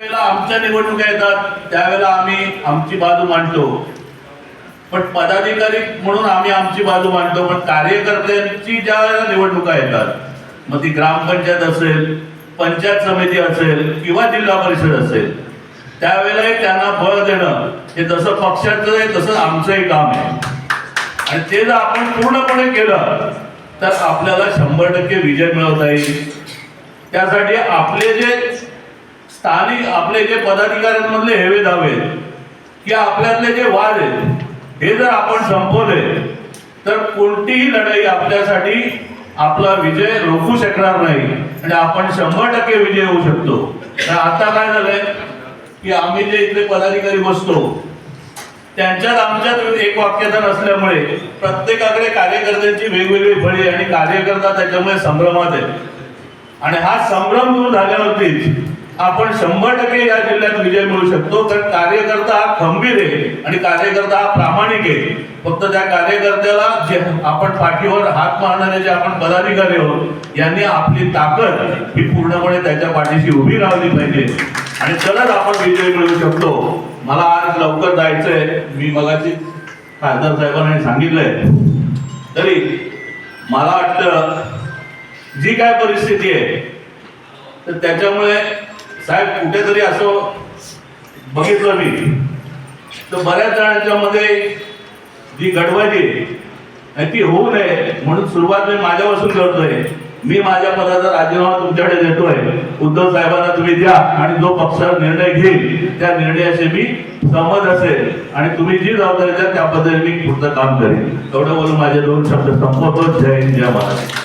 वेळेला आमच्या निवडणुका येतात त्यावेळेला आम्ही आमची बाजू मांडतो. पण पदाधिकारी म्हणून आम्ही आमची बाजू मांडतो पण कार्यकर्त्यांची ज्या वेळेला निवडणुका येतात मग ती ग्रामपंचायत असेल पंचायत समिती असेल किंवा जिल्हा परिषद असेल त्यावेळेलाही त्यांना बळ देणं हे जसं पक्षाचं आहे तसं आमचंही काम आहे. आणि ते जर आपण पूर्णपणे केलं तर आपल्याला शंभर टक्के विजय मिळवता येईल. त्यासाठी आपले जे स्थानिक आपले जे पदाधिकाऱ्यांमधले हेवे दावे की आपल्यातले जे वाद आहेत हे जर आपण संपवले तर कोणतीही लढाई आपल्यासाठी आपला विजय रोखू शकणार नाही. आणि आपण शंभर टक्के विजय होऊ शकतो. तर आता काय झालंय की आम्ही जे इथले पदाधिकारी बसतो त्यांच्यात आमच्यात एक वाक्यता नसल्यामुळे प्रत्येकाकडे कार्यकर्त्यांची वेगवेगळी फळी आणि कार्यकर्ता त्याच्यामुळे संभ्रमात आहे. आणि हा संभ्रम दूर झाल्यावरतीच आपण शंभर टक्के या जिल्ह्यात विजय मिळू शकतो कारण कार्यकर्ता हा खंबीर आहे आणि कार्यकर्ता हा प्रामाणिक आहे. फक्त त्या कार्यकर्त्याला जे आपण पाठीवर हात मारणारे जे आपण पदाधिकारी आहोत यांनी आपली ताकद ही पूर्णपणे त्याच्या पाठीशी उभी राहिली पाहिजे. आणि तरच आपण विजय मिळवू शकतो. मला आज लवकर जायचंय. मी मगाशी खासदार साहेबांनी सांगितलंय. तरी मला वाटतं जी काय परिस्थिती आहे तर त्याच्यामुळे साहेब कुठेतरी असं बघितलं मी. तर बऱ्याच जणांच्या मध्ये जी घडवायची ती होऊ नये म्हणून सुरुवात मी माझ्यापासून करतोय. मी माझ्या पदाचा राजीनामा तुमच्याकडे देतोय. उद्धव साहेबांना तुम्ही द्या आणि जो पक्षाचा निर्णय घेईल त्या निर्णयाशी मी सहमत असेल. आणि तुम्ही जी जबाबदारी द्या त्याबद्दल मी पुढचं काम करेन. एवढं बोलून माझे दोन शब्द संपवतो. जय हिंद जय महाराष्ट्र.